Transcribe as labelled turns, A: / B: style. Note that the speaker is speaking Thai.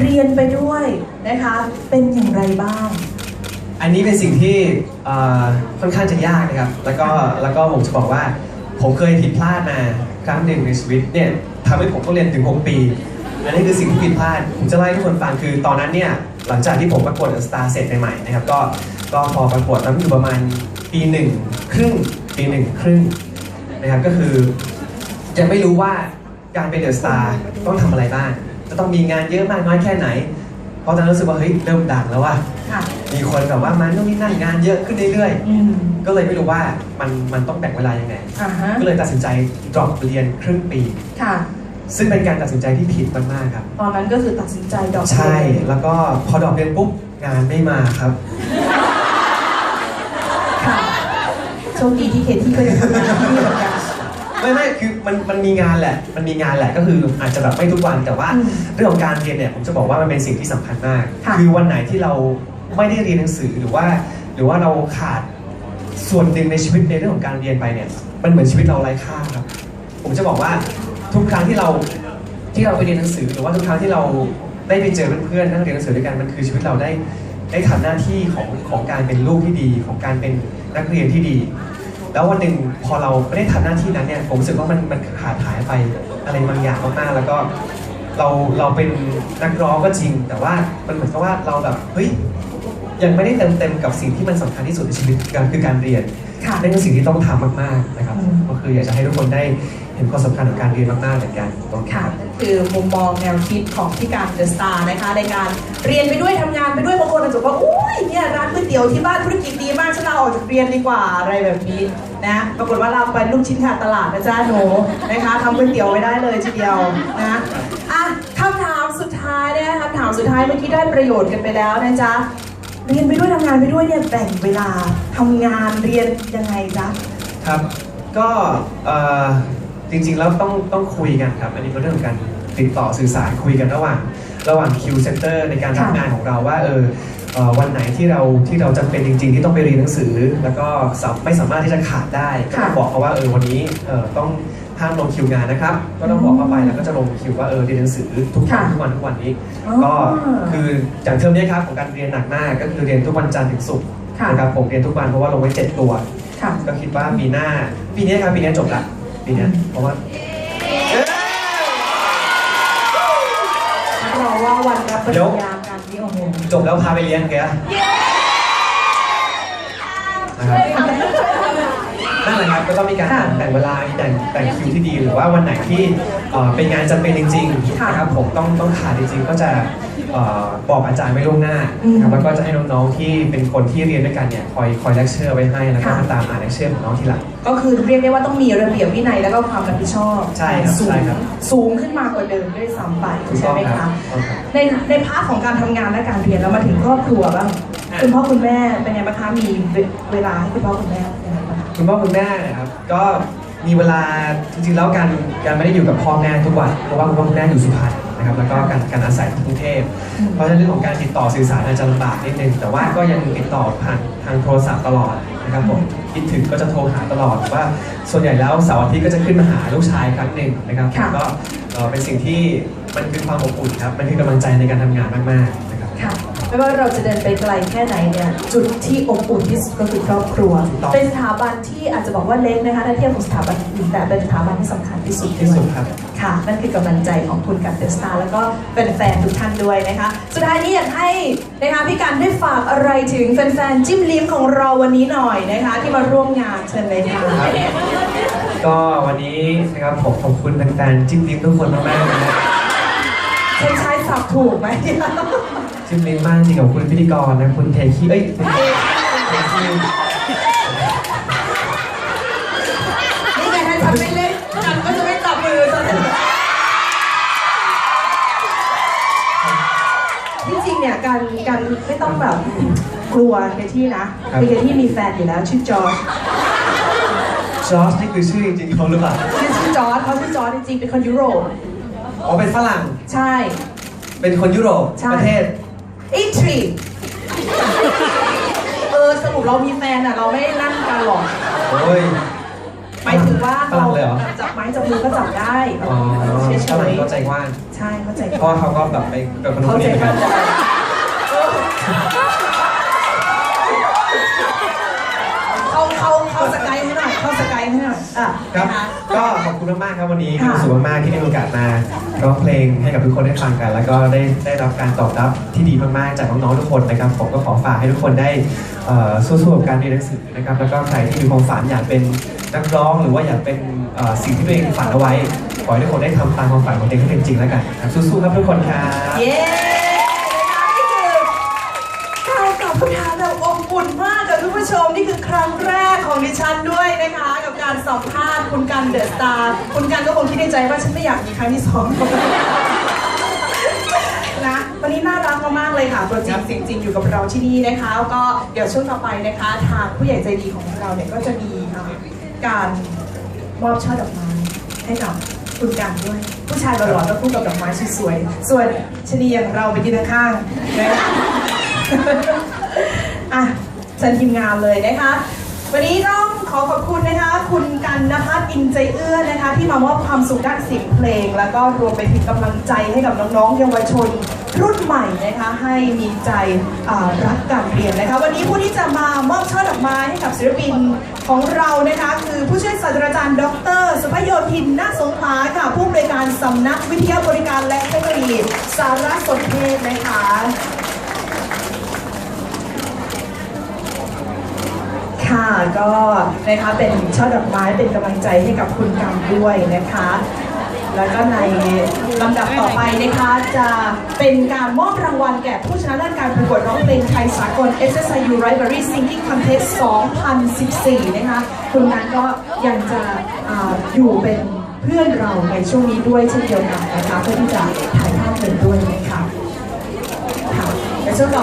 A: เรียนไปด้วยนะคะ เป็นอย่างไรบ้าง
B: อันนี้เป็นสิ่งที่เอ่อค่อนข้างจะยากนะครับ แล้วก็แล้วก็ผมจะบอกว่า ผมเคยผิดพลาดมาครั้งหนึ่งในชีวิตเนี่ยทำให้ผมต้องเรียนถึง 6 ปีอันนี้คือสิ่งที่ผิดพลาด ผมจะเล่าให้ทุกคนฟังคือตอนนั้นเนี่ยหลังจากที่ผมประกวดสตาร์เสร็จใหม่ๆนะครับ ก็ก็พอประกวดนั้นอยู่ประมาณปีหนึ่งครึ่งปีหนึ่งครึ่งนะครับก็คือยังไม่รู้ว่าการเป็นเดอะสตาร์ต้องทำอะไรบ้าง จะต้องมีงานเยอะมากน้อยแค่ไหน เพราะตอนนั้นรู้สึกว่าเฮ้ยเริ่มดังแล้วว่า
A: ค่ะ
B: มีคนแบบว่ามันต้องมีนั่นงานเยอะขึ้นเรื่อย
A: อืม
B: ๆก็เลยไม่รู้ว่ามันมันต้องแบ่งเวลายังไง
A: อ่าฮะ
B: ก็เลยตัดสินใจ drop เรียนครึ่งปี
A: ค่ะ
B: ซึ่งเป็นการตัดสินใจที่ผิดมากๆครับ
A: ตอนนั้นก็คือตัดสินใจดอก
B: ใช่ แล้วก็พอดรอปเรียนปุ๊บงานไม่มาครับ
A: ค่ะ โชคดีที่เคที่ก็ยังทำงานที่นี่เหมือนกัน
B: ไม่ไม่คือมันมันมีงานแหละ มันมีงานแหละก็คืออาจจะแบบไม่ทุกวันแต่ว่า
A: อืม
B: เรื่องของการเรียนเนี่ยผมจะบอกว่ามันเป็นสิ่งที่สำคัญมาก
A: ค่ะ
B: อวันไหนที่เราไม่ได้เรียนหนังสือหรือว่า หรือว่าเราขาดส่วนหนึ่งในชีวิตในเรื่องของการเรียนไปเนี่ย มันเหมือนชีวิตเราไร้ค่าครับ ผมจะบอกว่าทุกครั้งที่เราที่เราไปเรียนหนังสือ หรือว่าทุกครั้งที่เราได้ไปเจอเพื่อนๆนั่งเรียนหนังสือด้วยกันมันคือชีวิตเราได้ได้ทำหน้าที่ของของการเป็นลูกที่ดี ของการเป็นนักเรียนที่ดี แล้ววันหนึ่งพอเราไม่ได้ทำหน้าที่นั้นเนี่ยผมรู้สึกว่ามันมันขาดหายไปอะไรบางอย่างมากๆแล้วก็เราเราเป็นนักร้องก็จริง แต่ว่ามันเหมือนกับว่าเราแบบเฮ้ยยังไม่ได้เต็มเต็มๆกับสิ่งที่มันสำคัญที่สุดในชีวิตการคือการเรียน
A: ค่ะ
B: นั่นคือสิ่งที่ต้องทำมากๆนะครับ
A: อืม
B: ก็คืออยากจะให้ทุกคนได้ เห็นความสำคัญของการเรียนมากๆเหมือนกันตรงนี้
A: ค่ะ
B: รับ
A: คือมุมมองแนวคิดของพี่การเดอะสตาร์นะคะ ในการเรียนไปด้วยทำงานไปด้วยบางคนอาจจะบอกว่าอุ้ยเนี่ยร้านก๋วยเตี๋ยวที่บ้านธุรกิจดีมากฉันลาออกจากเรียนดีกว่าอะไรแบบนี้นะปรากฏว่าเราไปลูกชิ้นขาดตลาดนะจ๊ะหนูนะคะทำก๋วยเตี๋ยวไว้ได้เลยทีเดียวนะอะคำถามสุดท้ายเนี่ยคำถามสุดท้ายเมื่อกี้ได้ประโยชน์กันไปแล้วนะจ๊ะเรียนไปด้วยทำงานไปด้วยเนี่ยแบ่งเวลาทำงานเรียนยังไงจ๊ะ
B: ครับ ก็เอ่อ จริงๆแล้วต้องต้องคุยกันครับ อันนี้เป็นเรื่องของการติดต่อสื่อสารคุยกันระหว่าง ระหว่างคิวเซ็นเตอร์ในการรับ
A: ค่ะ
B: งานของเราว่าเออเอ่อวันไหนที่เราที่เราจำเป็นจริง ๆ ที่ต้องไปเรียนหนังสือ แล้วก็สามไม่สามารถที่จะขาดได้ก็ต้องบอกเขาว่าเออวันนี้เออต้องห้ามลงคิวงานนะครับ ก็ต้องบอกเข้าไปแล้วก็จะลงคิวว่าเออเรียนหนังสือทุกวันทุกวันทุกวันนี้
A: อ๋อ
B: ก็คืออย่างเทอมนี้ครับของการเรียนหนักมากก็คือเรียนทุกวันจันทร์ถึงศุกร์
A: ค่ะ
B: นะครับผมเรียนทุกวันเพราะว่าลงไว้เจ็ดตัว
A: ค่ะ
B: ก็คิดว่าปีหน้าปีนี้ครับปีนี้จบละ ปีนี้เพราะว่า
A: รอว่าวันรับปริญญากันนี่โอ้โห
B: จบแล้วพาไปเรียนแกนะครับ นั่นแหละครับก็ต้องมีการ
A: ค่ะ
B: แบ่งเวลาแบ่งแบ่งคิวที่ดี หรือว่าวันไหนที่เอ่อเป็นงานจำเป็นจริงๆ
A: ค่ะ
B: นะครับผมต้องต้องขาดจริงๆ ก็จะเอ่อบอกอาจารย์ไว้ล่วงหน้า
A: อืม
B: นะครับแล้วก็จะให้น้องๆที่เป็นคนที่เรียนด้วยกันเนี่ยคอยคอยเลคเชอร์ไว้ให้แล้วก็
A: ค่ะ
B: มาตามอ่านเลคเชอร์ของน้องทีหลัง
A: ก็คือเรียกได้ว่าต้องมีระเบียบวินัยแล้วก็ความรับผิดชอบ
B: ใช่ครับ
A: สูง
B: ใช่ครับ
A: สูงขึ้นมากกว่าเดิมด้วยซ้ำไป
B: ถูก
A: ใช่
B: ต้อง
A: ไหม
B: ครั
A: คะ
B: บถูกต้องครับ
A: ในในพาร์ทของการทำงานและการเรียนแล้วมาถึงครอบครัวบ้าง
B: อะ
A: คุณพ่อคุณแม่เป็นไงบ้างคะมีเวเวลาให้คุณพ่อคุณแม่ยังไงบ้าง คะ
B: คุณพ่อคุณแม่นะครับ ก็มีเวลาจริงๆแล้วการการไม่ได้อยู่กับพ่อแม่ทุกวันเพราะว่าคุณพ่อคุณแม่อยู่สุพรรณนะครับแล้วก็การการอาศัยที่กรุงเทพ
A: อืม
B: เพราะฉะนั้นเรื่องของการติดต่อสื่อสารอาจจะลำบากนิดนึงแต่ว่าก็ยังติดต่อผ่านทางโทรศัพท์ตลอดนะครับผมคิดถึงก็จะโทรหาตลอดว่า ส่วนใหญ่แล้วเสาร์อาทิตย์ก็จะขึ้นมาหาลูกชายครั้งหนึ่งนะครับ
A: ค่ะ
B: ก็เอ่อเป็นสิ่งที่มันคือความอบอุ่นครับมันคือกำลังใจในการทำงานมากๆนะครับ
A: ค่ะ ไม่ว่าเราจะเดินไปไกลแค่ไหนเนี่ยจุดที่อบอุ่นที่สุดก็คือครอบครัว
B: ถูกต้อง
A: เป็นสถาบันที่อาจจะบอกว่าเล็กนะคะถ้าเทียบกับสถาบันอื่นแต่เป็นสถาบันที่สำคัญที่สุด
B: ที่
A: ด้วย
B: สุดครับ
A: ค่ะนั่นคือกำลังใจของคุณกับเดอะสตาร์แล้วก็เป็นแฟนๆทุกท่านด้วยนะคะสุดท้ายนี้อยากให้นะคะพี่การได้ฝากอะไรถึงแฟนๆจิ้มลิ้มของเราวันนี้หน่อยนะคะ ที่มาร่วมงานเชิญเลยค่ะ
B: ก็วันนี้นะครับผมขอบคุณแฟนๆจิ้มลิ้มทุกคนมากๆนะครับ
A: ฉันใช้ศัพท์ถูกไหม
B: จิ้มลิ้มมากจริงกับคุณพิธีกรนะคุณเทคีเอ้ยคุณเทคี
A: นี่ไงให้ฉันไม่เล่นกันก็จะไม่จับมือตอนนี้ที่จริงเนี่ยการการไม่ต้องแบบกลัวเคที่นะคือเคที่มีแฟนอยู่แล้วชื่อจอร์จ
B: จอร์จนี่คือชื่อจริงๆเขาหรือเปล่า
A: ชื่อชื่อจอร์จเขาชื่อจอร์จจริงๆเป็นคนยุโรป
B: อ๋อเป็นฝรั่ง
A: ใช่
B: เป็นคนยุโรป
A: ใช่
B: ประเทศ
A: อิตรีเออสรุปเรามีแฟนอะ เราไม่นั่นกันหรอก
B: โอ้ย
A: หมายถึงว่า
B: ฝรั่งเลยเหรอ
A: จับไม้จับมือก็จับได้
B: อ๋อ
A: เฉย
B: ฝรั่ง
A: ๆ
B: ก็ใจกว้าง
A: ใช่เข้าใจ
B: เพราะว่าเขาก็แบบไปกับคนนู้
A: เข้าน
B: คน
A: ใจ
B: นี้เหมือน
A: กั
B: กันน
A: เข้าเข้าเข้าสกายให้หน่อยเข้าสกายให้หน่อยอะ
B: ครับ
A: นะคะ
B: ก็ ขอบคุณมากๆครับวันนี้มี
A: ค่ะ
B: ความสุขมากๆที่ได้มีโอกาสมาร้องเพลงให้กับทุกคนได้ฟังกัน แล้วก็ได้ได้รับการตอบรับที่ดีมากๆจากน้องๆทุกคนนะครับ ผมก็ขอฝากให้ทุกคนได้เอ่อสู้ๆกับการเรียนหนังสือนะครับแล้วก็ใครที่มีความฝันอยากเป็นนักร้อง หรือว่าอยากเป็นเอ่อสิ่งที่ตัวเองฝันเอาไว้ขอให้ทุกคนได้ทำตามความฝันของตัวเองให้เป็นจริงแล้วกันครับสู้ๆครับทุกคนครับ
A: เย้นะคะนี่คือการตอบคำถามแบบอบอุ่นมากกับทุก ผู้ชมนี่คือครั้งแรกของดิฉันด้วยนะคะ กับการสัมภาษณ์คุณกันเดอะสตาร์คุณกันก็คงคิดในใจว่าฉันไม่อยากมีครั้งที่สองนะวันนี้น่ารักมากๆเลยค่ะตัวจริงเสียงจริงอยู่กับเราที่นี่นะคะ ก็เดี๋ยวช่วงต่อไปนะคะ ทางผู้ใหญ่ใจดีของเราเนี่ยก็จะมีการมอบช่อดอกไม้ให้กับคุณกันด้วย ผู้ชายหล่อๆก็คู่กับดอกไม้สวยๆส่วนชนีอย่างเราไปยืนข้างๆนะอะ ชิญทีมงานเลยนะคะ วันนี้ต้องขอขอบคุณนะคะ คุณกันนภัสอินใจเอื้อนะคะ ที่มามอบความสุขด้านเสียงเพลง แล้วก็รวมไปถึงกำลังใจให้กับน้องๆเยาวชนรุ่นใหม่นะคะให้มีใจรักการเรียนนะคะ วันนี้ผู้ที่จะมามอบช่อดอกไม้ให้กับศิลปินของเรานะคะคือผู้ช่วยศาสตราจารย์ ดร สุภโยธินนาสงขลาค่ะผู้อำนวยการสำนักวิทยาบริการและเทคโนโลยีสารสนเทศนะคะ ค่ะก็นะคะเป็นช่อดอกไม้เป็นกำลังใจให้กับคุณกรรมด้วยนะคะ แล้วก็ในลำดับต่อไปนะคะจะเป็นการมอบรางวัลแก่ผู้ชนะเลิศการประกวดร้องเพลงไทยสากล SSIU Library Singing Contest 2014 นะคะคุณนั้นก็ยังจะออยู่เป็นเพื่อนเราในช่วงนี้ด้วยเช่นเดียวกันนะคะเพื่อที่จะถ่ายภาพเป็นด้วยนะคะค่ะในช่วงต่อไป